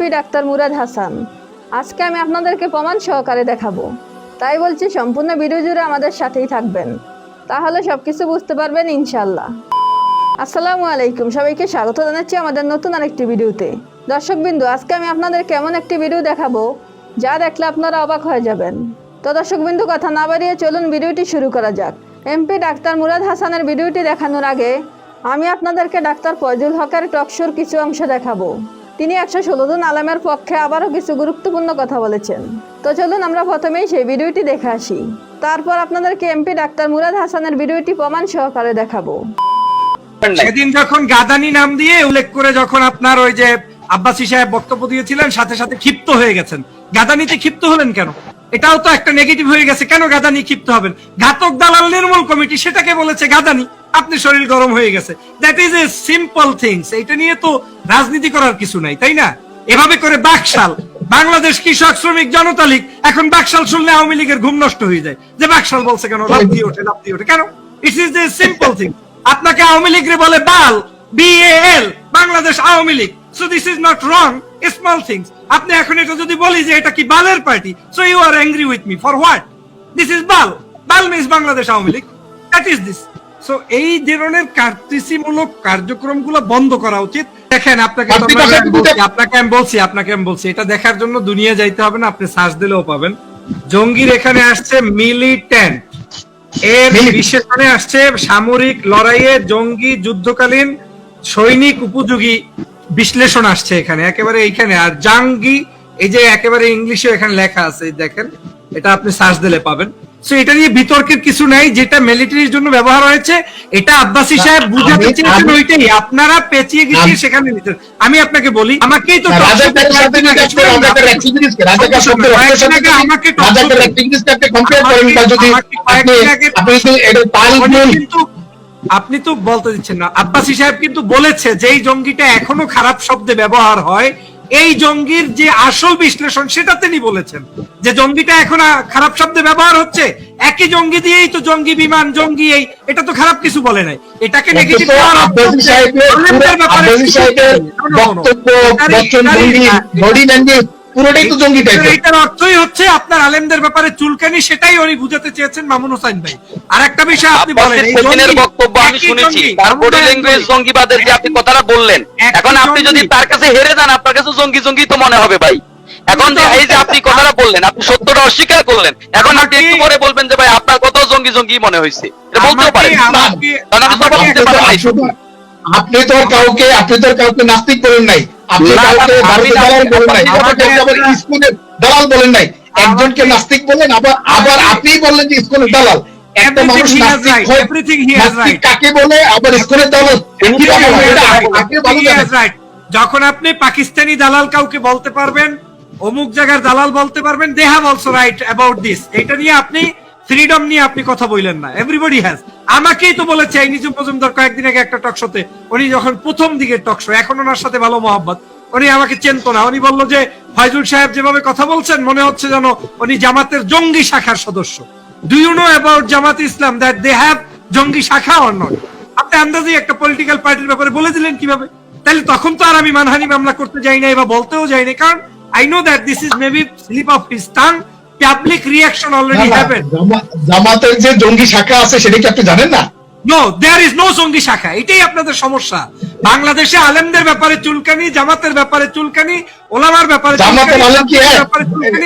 P doctor Murad Hasan. আজকে আমি আপনাদেরকে প্রমাণ সহকারে দেখাবো। তাই বলছি সম্পূর্ণ ভিডিও জুড়ে আমাদের সাথেই থাকবেন। তাহলে সব কিছু বুঝতে পারবেন ইনশাল্লাহ আসসালামু আলাইকুম। সবাইকে স্বাগত জানাচ্ছি আমাদের নতুন আরেকটি ভিডিওতে। দর্শকবিন্দু, আজকে আমি আপনাদের কেমন একটি ভিডিও দেখাবো যা দেখলে আপনারা অবাক হয়ে যাবেন। তো দর্শকবিন্দু, কথা না বাড়িয়ে চলুন ভিডিওটি শুরু করা যাক। এমপি ডাক্তার মুরাদ হাসানের ভিডিওটি দেখানোর আগে আমি আপনাদেরকে ডাক্তার ফয়জুল হকের টকশোর কিছু অংশ দেখাবো। তিনি একশো ষোলো জন আলামের পক্ষে আবারও কিছু গুরুত্বপূর্ণ কথা বলেছেন। তো চলুন আমরা প্রথমেই সেই ভিডিওটি দেখে আসি। তারপর আপনাদেরকে এমপি ডাক্তার মুরাদ হাসানের ভিডিওটি প্রমাণ সহকারে দেখাবো। সেদিন যখন গাদানি নাম দিয়ে উল্লেখ করে যখন আপনার ওই যে আব্বাসী সাহেব বক্তব্য দিয়েছিলেন, সাথে সাথে ক্ষিপ্ত হয়ে গেছেন। গাদানিতে ক্ষিপ্ত হলেন কেন? এটাও তো একটা নেগেটিভ হয়ে গেছে, কেন গাদানি ক্ষিপ্ত হবেন? ঘাতক দালাল নির্মূল কমিটি সেটাকে বলেছে, গাদানি, আপনি শরীর গরম হয়ে গেছে। That is a simple things এটা নিয়ে তো রাজনীতি করার কিছু নাই, তাই না? এভাবে করে বাকশাল, বাংলাদেশ কৃষক শ্রমিক জনতা লীগ, এখন বাকশাল শুনলে আওয়ামী লীগের ঘুম নষ্ট হয়ে যায়। যে বাকশাল বলছে কেন লাভ দিয়ে ওঠে লাভ দিয়ে ওঠে। কেন? It is a simple thing আপনাকে আওয়ামী লীগ বলে বাল BL Bangladesh Awami League. So this is not wrong small things আপনি এখন এটা যদি বলি যে এটা কি বালের party so you are angry with me for what this is Bal. Bal means Bangladesh Awami League. That is this so এই ধরনের কার্তিসিমূলক কার্যক্রমগুলো বন্ধ করা উচিত। দেখেন আপনাকে আপনাকে আমি বলছি আপনাকে আমি বলছি এটা দেখার জন্য দুনিয়া যাইতে হবে না আপনি সার্চ দিলেও পাবেন। জঙ্গির এখানে আসছে মিলিটেন্ট এর বিশেষণে আসছে সামরিক লড়াইয়ে জঙ্গি যুদ্ধকালীন সৈনিক উপযোগী বিশ্লেষণ আসছে এখানে একেবারে এইখানে। আর জাঙ্গি এই যে একেবারে ইংলিশে এখানে লেখা আছে দেখেন এটা আপনি সার্চ দিলে পাবেন। সো এটা নিয়ে বিতর্কের কিছু নাই যেটা মিলিটারির জন্য ব্যবহার হয়েছে এটা আব্বাসী সাহেব বুঝাতে চেয়েছেন ওইটাই আপনারা পেঁচিয়ে গিয়ে সেখানে নিতেন আমি আপনাকে বলি আমাকেই তো আমাকে আপনি তো বলতে দিচ্ছেন না। আব্বাসী সাহেব কিন্তু বলেছে যে এই জঙ্গিটা এখনও খারাপ শব্দে ব্যবহার হয়। এই জঙ্গির যে আসল বিশ্লেষণ সেটা তিনি বলেছেন যে জঙ্গিটা এখন খারাপ শব্দে ব্যবহার হচ্ছে। একই জঙ্গি দিয়েই তো জঙ্গি বিমান জঙ্গি এই এটা তো খারাপ কিছু বলে নাই। এটাকে নেগেটিভ বক্তব্য বডি ল্যাঙ্গুয়েজ পুরোটাই তো জঙ্গি এটার অর্থই হচ্ছে আপনার আলেমদের ব্যাপারে চুলকানি সেটাই উনি বুঝাতে চেয়েছেন মামুন হোসেন ভাই। আর একটা বিষয় আপনি বলেন সেদিনের বক্তব্য আমি শুনেছি জঙ্গি, তার বডি ল্যাঙ্গুয়েজ জঙ্গিবাদের যে আপনি কথাটা বললেন এখন আপনি যদি তার কাছে হেরে যান আপনার কাছে জঙ্গি জঙ্গি তো মনে হবে ভাই। এখন যে এই যে আপনি কথাটা বললেন আপনি সত্যটা অস্বীকার করলেন এখন আপনি একটু পরে বলবেন যে ভাই আপনার কথাও জঙ্গি জঙ্গি মনে হয়েছে। এটা বলতেও পারেন। আপনি তো কাউকে আপনি তো আর কাউকে নাস্তিক বলেন নাই। আপনি কাউকে দালাল বলেন নাই। আমাকে- কাউকে আবার ইস্কনের দালাল বলেন নাই। একজনকে নাস্তিক বলেন আবার আবার আপনিই বললেন যে ইস্কনের দালাল। একটা মানুষ নাস্তিক হয় everything he has নাস্তিক কাকে বলে আবার ইস্কনের দালাল? কীভাবে? এটা আপনি ভালো জানেন। যখন আপনি পাকিস্তানি দালাল কাউকে বলতে পারবেন অমুক জায়গার দালাল বলতে পারবেন they have also right about this এটা নিয়ে আপনি ফ্রিডম নিয়ে আপনি কথা বললেন না। এভরিবডি হ্যাজ আমাকেই তো বলেছে, এই নিজম মজুমদার কয়েকদিন আগে একটা টকশোতে উনি যখন প্রথম দিকের টকশো এখন ওনার সাথে ভালো মহব্বত। উনি আমাকে চেনতো না। উনি বলল যে, ফয়জুল সাহেব যেভাবে কথা বলছেন, মনে হচ্ছে যেন উনি জামাতের জঙ্গি শাখার সদস্য। Do you know about Jamaat Islam that they have জঙ্গি শাখা অর নট আপনি আন্দাজে একটা পলিটিক্যাল পার্টির ব্যাপারে বলে দিলেন কীভাবে? তাহলে তখন তো আর আমি মানহানি মামলা করতে যাই নাই বা বলতেও যাই নাই। কারণ I know that this is maybe slip of his tongue public reaction already না, না, হ্যাপেন জামা- জামাতের যে জঙ্গি শাখা আছে সেটা কি আপনি জানেন না? নো দেয়ার ইজ নো জঙ্গি শাখা। এটাই আপনাদের সমস্যা। বাংলাদেশে আলেমদের ব্যাপারে চুলকানি জামাতের ব্যাপারে চুলকানি ওলামার ব্যাপারে জামাতের আলেম কি।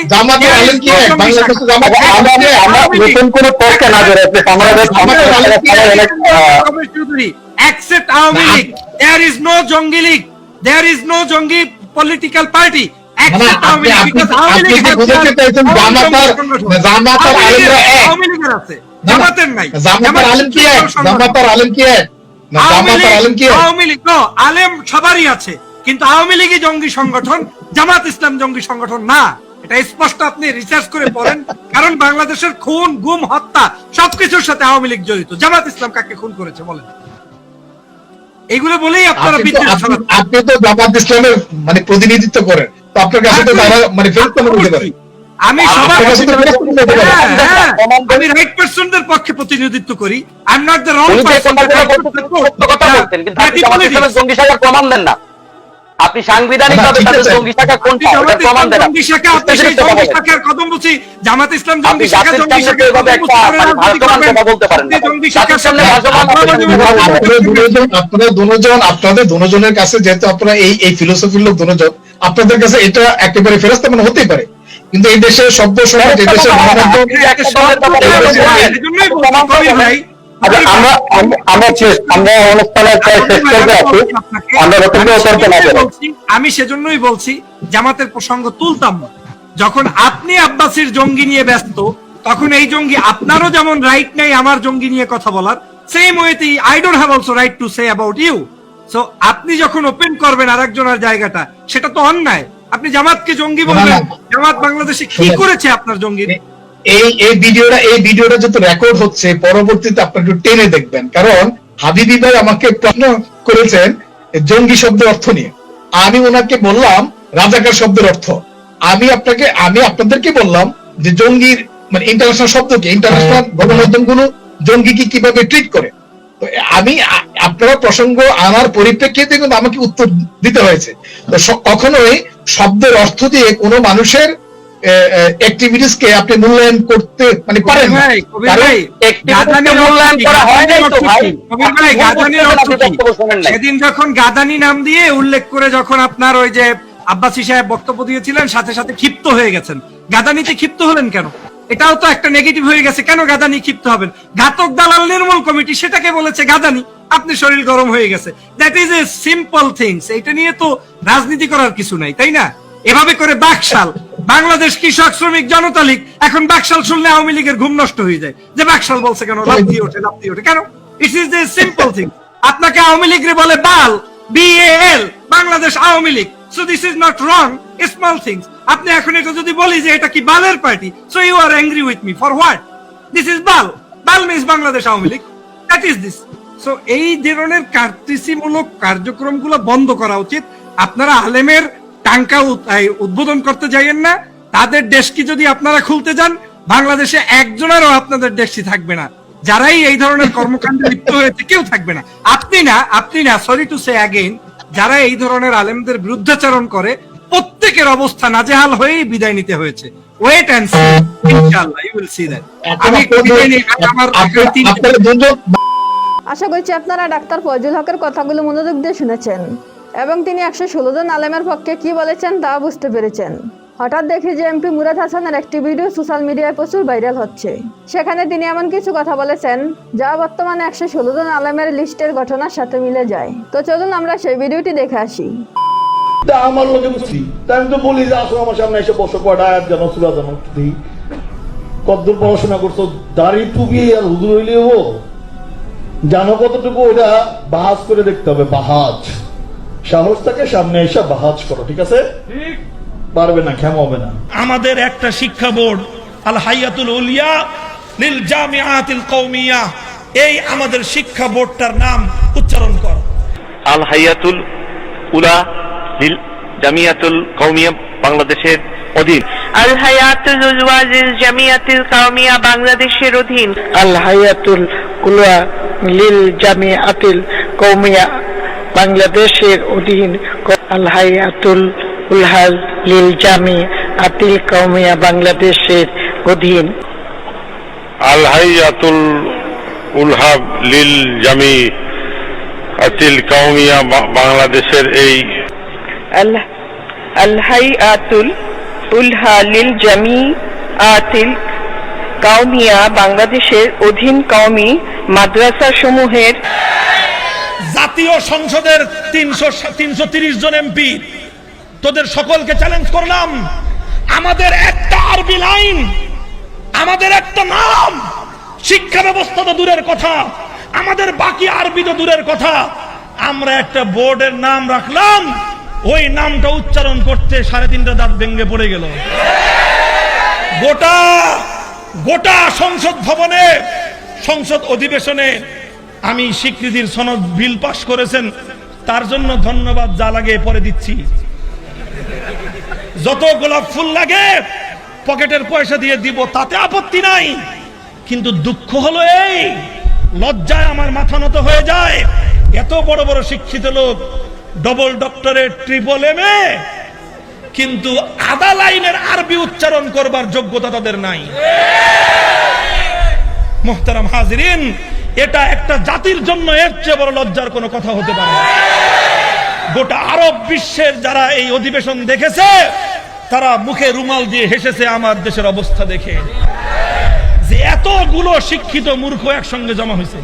জামাতের There is আলেম কি বাংলাদেশে। জামাত- আমাদের লীগ- নতুন কোন তথ্য না বেরোচ্ছে আমাদের জামাতের আলেম কি accept আওয়ামী না, লীগ there is no জঙ্গি লীগ there is no জঙ্গি পলিটিক্যাল পার্টি মানে আলেম সবারই আছে। কিন্তু আওয়ামী লীগই জঙ্গি সংগঠন জামাত ইসলাম জঙ্গি সংগঠন না। এটা স্পষ্ট আপনি রিসার্চ করে পড়েন। কারণ বাংলাদেশের খুন গুম হত্যা সবকিছুর সাথে আওয়ামী লীগ জড়িত। জামাত ইসলাম কাকে খুন করেছে বলেন? এগুলো বলেই আপনারা। আপনি তো জামাত ইসলামের মানে প্রতিনিধিত্ব করেন। তো আপনার কাছে তো তারা মানে ফেরত কেন বলতে পারে? আমি সবার আপনার কাছে হ্যাঁ, হ্যাঁ, আমি রাইট পার্সনদের পক্ষে প্রতিনিধিত্ব করি। I am not the wrong উনি যে কথাগুলো বলতেছেন সত্য কথা বলতেন কিন্তু আপনি জঙ্গি শাখার প্রমাণ দেন না। আপনি সাংবিধানিক ভাবে তাদের জঙ্গি শাখা কোনটা? জামাত প্রমাণ দেন। জঙ্গি শাখা আপনি সেই জঙ্গি শাখার কথা বলছি। জামাত ইসলাম জঙ্গি শাখা জঙ্গি শাখা এভাবে একটা ভাসমান ভাষমান কথা বলতে পারেন না। জঙ্গি শাখার সামনে ভাসমান আপনারা আপনি যদি কথা বলেন। আপনারা দুজন আপনারা দুজন আপনাদের দুজনের কাছে যেহেতু আপনারা এই এই ফিলোসফির লোক দুজন আপনাদের কাছে এটা একেবারে ফেরস্তা মানে হতেই পারে। কিন্তু এই দেশের সভ্য সমাজ এই ভাই, আচ্ছা, আমি সেজন্যই বলছি জামাতের প্রসঙ্গ তুলতাম না। যখন আপনি আব্বাসির জঙ্গি নিয়ে ব্যস্ত তখন এই জঙ্গি আপনারও যেমন রাইট নেই আমার জঙ্গি নিয়ে কথা বলার। সেম ওয়েতে I don't have also right to say about you so আপনি যখন ওপেন করবেন আরেকজনের জায়গাটা সেটা তো অন্যায়। আপনি জামাতকে জঙ্গি বলবেন। জামাত বাংলাদেশে কি করেছে আপনার জঙ্গি? এই এই ভিডিওটা এই ভিডিওটা যত রেকর্ড হচ্ছে পরবর্তীতে আপনারা একটু টেনে দেখবেন। কারণ হাবিবি ভাই আমাকে প্রশ্ন করেছেন জঙ্গি শব্দের অর্থ নিয়ে। আমি ওনাকে বললাম রাজাকার শব্দের অর্থ। আমি আপনাকে আমি আপনাদেরকে বললাম যে জঙ্গির মানে ইন্টারন্যাশনাল শব্দ কি ইন্টারন্যাশনাল গণমাধ্যমগুলো জঙ্গিকে কীভাবে ট্রিট করে। আমি আপনারা প্রসঙ্গ আনার পরিপ্রেক্ষিতে কিন্তু আমাকে উত্তর দিতে হয়েছে। তো কখনোই শব্দের অর্থ দিয়ে কোনো মানুষের অ্যাক্টিভিটিস কে আপনি মূল্যায়ন করতে মানে পারেন না। ভাই, মূল্যায়ন করা হয় তো। সেদিন যখন গাদানি নাম দিয়ে উল্লেখ করে যখন আপনার ওই যে আব্বাসী সাহেব বক্তব্য দিয়েছিলেন সাথে সাথে ক্ষিপ্ত হয়ে গেছেন। গাদানিতে ক্ষিপ্ত হলেন কেন? এটাও তো একটা নেগেটিভ হয়ে গেছে। কেন গাদানি ক্ষিপ্ত হবেন? ঘাতক দালাল নির্মূল কমিটি সেটাকে বলেছে, গাদানি, আপনি শরীর গরম হয়ে গেছে। That is a simple things এটা নিয়ে তো রাজনীতি করার কিছু নাই, তাই না? এভাবে করে বাকশাল, বাংলাদেশ কৃষক শ্রমিক জনতা লীগ, এখন বাকশাল শুনলে আওয়ামী লীগের ঘুম নষ্ট হয়ে যায়। যে বাকশাল বলছে কেন লাভ দিয়ে ওঠে লাভ দিয়ে ওঠে, কেন? It is a simple thing আপনাকে আওয়ামী লীগ বলে বাল BAL Bangladesh Awami League. So this is not wrong small things আপনি এখন এটা যদি বলি যে এটা কি বালের party so you are angry with me for what this is Bal. Bal means Bangladesh Awami League. That is this so এই ধরনের কার্তিসিমূলক কার্যক্রমগুলো বন্ধ করা উচিত। আপনারা আলেমের টাঙ্কা উদ্বোধন করতে যাইয়েন না। তাদের ডেস্কি যদি আপনারা খুলতে যান, বাংলাদেশে একজনেরও আপনাদের ডেস্কি থাকবে না। যারাই এই ধরনের কর্মকাণ্ডে লিপ্ত হয়েছে, কেউ থাকবে না। আপনি না আপনি না সরি টু সে অ্যাগেইন যারা এই ধরনের আলেমদের বিরুদ্ধাচরণ করে প্রত্যেকের অবস্থা নাজেহাল হয়েই বিদায় নিতে হয়েছে। ওয়েট অ্যান্ড সি ইনশাআল্লাহ ইউ উইল সি দ্যাট আমি আপনাদের- আমার আশা করছি আপনারা ডাক্তার ফজল হকের কথাগুলো মনোযোগ দিয়ে শুনেছেন এবং তিনি একশো ষোলো জন আলেমের পক্ষে কি বলেছেন তা বুঝতে পেরেছেন। হঠাৎ দেখি যে এমপি মুরাদ হাসানের একটি ভিডিও সোশ্যাল মিডিয়ায় প্রচুর ভাইরাল হচ্ছে। সেখানে তিনি এমন কিছু কথা বলেছেন যা বর্তমানে একশো ষোলো জন আলেমের লিস্টের ঘটনার সাথে মিলে যায়। তো চলুন আমরা সেই ভিডিওটি দেখে আসি। তা আমার লোকে বুঝছি তা আমি তো বলি যে আসো আমার সামনে এসে বসো কয়টা আয়াত জানো সুরা জানো দিই কতদূর পড়াশোনা করছ? দাড়ি টুপি আর হুজুর হইলে ও জানো কতটুকু? ওইটা বাহাজ করে দেখতে হবে বাহাজ। সাহস থাকে সামনে এসে বাহাজ করো ঠিক আছে? পারবে না ক্ষমা হবে না। আমাদের একটা শিক্ষা বোর্ড আল হাইয়াতুল উলিয়া লিল জামিআতিল কওমিয়া। এই আমাদের শিক্ষা বোর্ডটার নাম উচ্চারণ কর। আল হাইয়াতুল উলা জামিয়াতুল কৌমিয়া বাংলাদেশের অধীন। আল হায়াতুল উলওয়াজিল জামিয়াতুল কাউমিয়া বাংলাদেশের অধীন। আল হায়াতুল উলওয়া লিল জামিআতিল কৌমিয়া বাংলাদেশের অধীন। আল হায়াতুল উলহাল লিল জামিআতিল কৌমিয়া বাংলাদেশের অধীন। আল হাইয়াতুল উলহাব লিল জামি আতিল কৌমিয়া বাংলাদেশের এই আল আল হায়াতুল উলহা লিল জামিআতিল কাউমিয়া বাংলাদেশের অধীন কওমি মাদ্রাসা সমূহের জাতীয় সংসদের তিনশো তিনশো তিরিশ জন এমপি। তোদের সকলকে চ্যালেঞ্জ করলাম। আমাদের একটা আরবি লাইন, আমাদের একটা নাম। শিক্ষা ব্যবস্থা তো দূরের কথা, আমাদের বাকি আরবি তো দূরের কথা। আমরা একটা বোর্ডের নাম রাখলাম। ওই নামটা উচ্চারণ করতে সাড়ে তিনটা দাঁত ভেঙ্গে পড়ে গেল। গোটা গোটা সংসদ ভবনে, সংসদ অধিবেশনে আমি স্বীকৃতির সনদ বিল পাশ করেছেন। তার জন্য ধন্যবাদ যা লাগে পরে দিচ্ছি। যত গোলাপ ফুল লাগে, পকেটের পয়সা দিয়ে দিব, তাতে আপত্তি নাই। কিন্তু দুঃখ হলো এই, লজ্জায় আমার মাথা নত হয়ে যায়। এত বড় বড় শিক্ষিত লোক double doctorate triple M A কিন্তু আদা লাইনের আরবি উচ্চারণ করবার যোগ্যতা তাদের নাই। মোহতারাম হাজরিন, এটা একটা জাতির জন্য এর চেয়ে বড় লজ্জার কোনো কথা হতে পারে গোটা আরব বিশ্বের যারা এই অধিবেশন দেখেছে, তারা মুখে রুমাল দিয়ে হেসেছে আমার দেশের অবস্থা দেখে। যে এতগুলো শিক্ষিত মূর্খ একসঙ্গে জমা হয়েছে।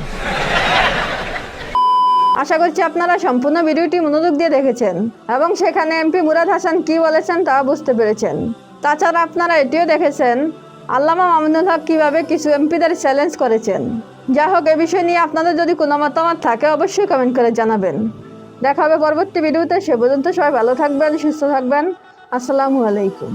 আশা করছি আপনারা সম্পূর্ণ ভিডিওটি মনোযোগ দিয়ে দেখেছেন এবং সেখানে এমপি মুরাদ হাসান কি বলেছেন তা বুঝতে পেরেছেন। তাছাড়া আপনারা এটিও দেখেছেন, আল্লামা মামুনুল হক কীভাবে কিছু এমপিদের চ্যালেঞ্জ করেছেন। যা হোক, এ বিষয় নিয়ে আপনাদের যদি কোনো মতামত থাকে, অবশ্যই কমেন্ট করে জানাবেন। দেখা হবে পরবর্তী ভিডিওতে, সে পর্যন্ত সবাই ভালো থাকবেন, সুস্থ থাকবেন। আসসালামু আলাইকুম।